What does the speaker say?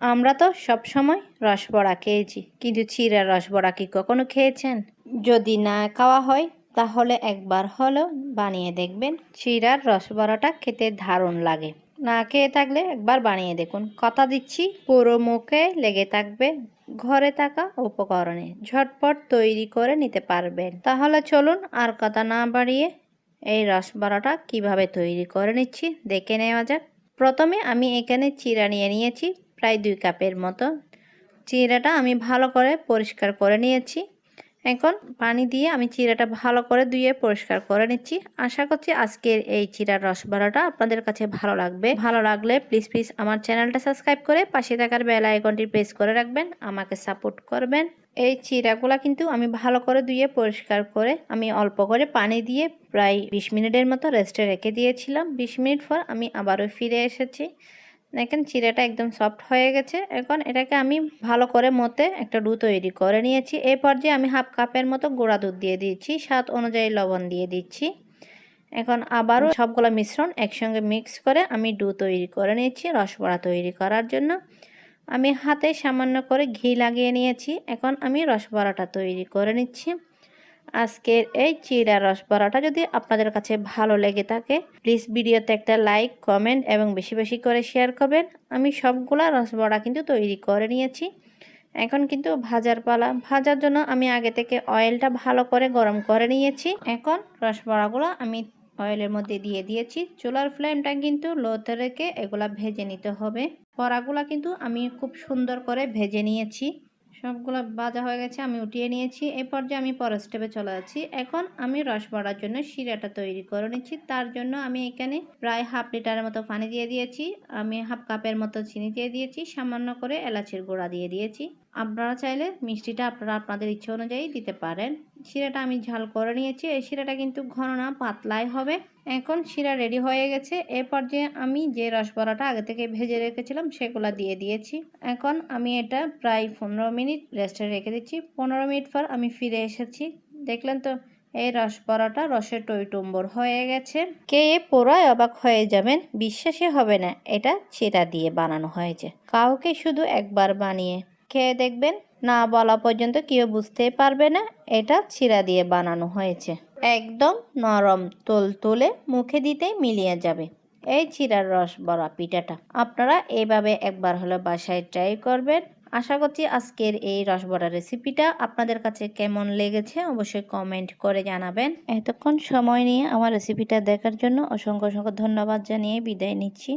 আমরা তো সব সময় রসবড়া খেয়েছি। কিন্তু চিড়ার রসবড়া কি কখনো খেয়েছেন? যদি না খাওয়া হয়, তাহলে একবার হলেও বানিয়ে দেখবেন চিড়ার রসবড়াটা খেতে দারুণ লাগে। না খেয়ে থাকলে একবার বানিয়ে দেখুন। কথা দিচ্ছি, পুরো মুখে লেগে থাকবে ঘরে থাকা উপকরণে। ঝটপট তৈরি করে নিতে পারবেন। তাহলে চলুন আর কথা না বাড়িয়ে এই রসবড়াটা কীভাবে তৈরি করে নিচ্ছি, দেখে নেওয়া যাক। প্রথমে আমি এখানে চিরা নিয়ে নিয়েছি। প্রায় দুই কাপের মতো। চিড়াটা আমি ভালো করে পরিষ্কার করে নিয়েছি। এখন পানি দিয়ে আমি চিড়াটা ভালো করে ধুয়ে পরিষ্কার করে নিচ্ছি। আশা করছি আজকের এই চিড়ার রসবড়াটা আপনাদের কাছে ভালো লাগবে। ভালো লাগলে প্লিজ প্লিজ আমার চ্যানেলটা সাবস্ক্রাইব করে পাশে থাকার বেল আইকনটি প্রেস করে রাখবেন, আমাকে সাপোর্ট করবেন। এই চিড়াগুলা কিন্তু আমি ভালো করে ধুয়ে পরিষ্কার করে আমি অল্প করে পানি দিয়ে প্রায় বিশ মিনিটের মতো রেস্টে রেখে দিয়েছিলাম। বিশ মিনিট পর আমি আবারও ফিরে এসেছি। দেখেন চিড়াটা একদম সফট হয়ে গেছে। এখন এটাকে আমি ভালো করে মতে একটা ডু তৈরি করে নিয়েছি। এই পর্যায়ে আমি হাফ কাপের মতো গুঁড়া দুধ দিয়ে দিচ্ছি, স্বাদ অনুযায়ী লবণ দিয়ে দিচ্ছি। এখন আবারও সবগুলো মিশ্রণ একসঙ্গে মিক্স করে আমি ডু তৈরি করে নিয়েছি রসবড়া তৈরি করার জন্য। আমি হাতে সামান্য করে ঘি লাগিয়ে নিয়েছি। এখন আমি রসবড়াটা তৈরি করে নিচ্ছি। আজকের এই চিড়া রসবড়াটা যদি আপনাদের কাছে ভালো লেগে থাকে প্লিজ ভিডিওতে একটা লাইক কমেন্ট এবং বেশি বেশি করে শেয়ার করবেন। আমি সবগুলা রসবড়া কিন্তু তৈরি করে নিয়েছি। এখন কিন্তু ভাজার পালা। ভাজার জন্য আমি আগে থেকে অয়েলটা ভালো করে গরম করে নিয়েছি। এখন রসবড়াগুলো আমি অয়েলের মধ্যে দিয়ে দিয়েছি। চুলার ফ্লেমটা কিন্তু লোতে রেখে এগুলা ভেজে নিতে হবে। বড়াগুলা কিন্তু আমি খুব সুন্দর করে ভেজে নিয়েছি। সবগুলো ভাজা হয়ে গেছে, আমি উঠিয়ে নিয়েছি। এরপর পর্যায়ে আমি পরের স্টেপে চলে যাচ্ছি। এখন আমি রস বড়ার জন্য শিরাটা তৈরি করে নিচ্ছি। তার জন্য আমি এখানে প্রায় হাফ লিটারের মতো পানি দিয়ে দিয়েছি। আমি হাফ কাপের মতো চিনি দিয়ে দিয়েছি। সামান্য করে এলাচির গুঁড়া দিয়ে দিয়েছি। আপনারা চাইলে মিষ্টিটা আপনারা আপনাদের ইচ্ছে অনুযায়ী দিতে পারেন। শিরাটা আমি ঝাল করে নিয়েছি। এই শিরাটা কিন্তু ঘন না, পাতলাই হবে। এখন শিরা রেডি হয়ে গেছে। এ পর্যায়ে আমি যে রসবড়াটা আগে থেকে ভেজে রেখেছিলাম, সেগুলো দিয়ে দিয়েছি। এখন আমি এটা প্রায় পনেরো মিনিট রেস্টে রেখে দিচ্ছি। পনেরো মিনিট পর আমি ফিরে এসেছি। দেখলেন তো, এই রসবড়াটা রসের টইটুম্বর হয়ে গেছে। কে পুরাই অবাক হয়ে যাবেন, বিশ্বাসই হবে না, এটা চিরা দিয়ে বানানো হয়েছে। কাউকে শুধু একবার বানিয়ে খেয়ে দেখবেন, না বলা পর্যন্ত কেউ বুঝতেই পারবে না, এটা চিরা দিয়ে বানানো হয়েছে। একদম নরম তোল তুলে মুখে দিতেই মিলিয়ে যাবে। এই চিরার রস বড়া পিঠাটা। আপনারা এইভাবে একবার হলে বাসায় ট্রাই করবেন। আশা করছি আজকের এই রসবড়া রেসিপিটা আপনাদের কাছে কেমন লেগেছে অবশ্যই কমেন্ট করে জানাবেন। এতক্ষণ সময় নিয়ে আমার রেসিপিটা দেখার জন্য অসংখ্য অসংখ্য ধন্যবাদ জানিয়ে বিদায় নিচ্ছি।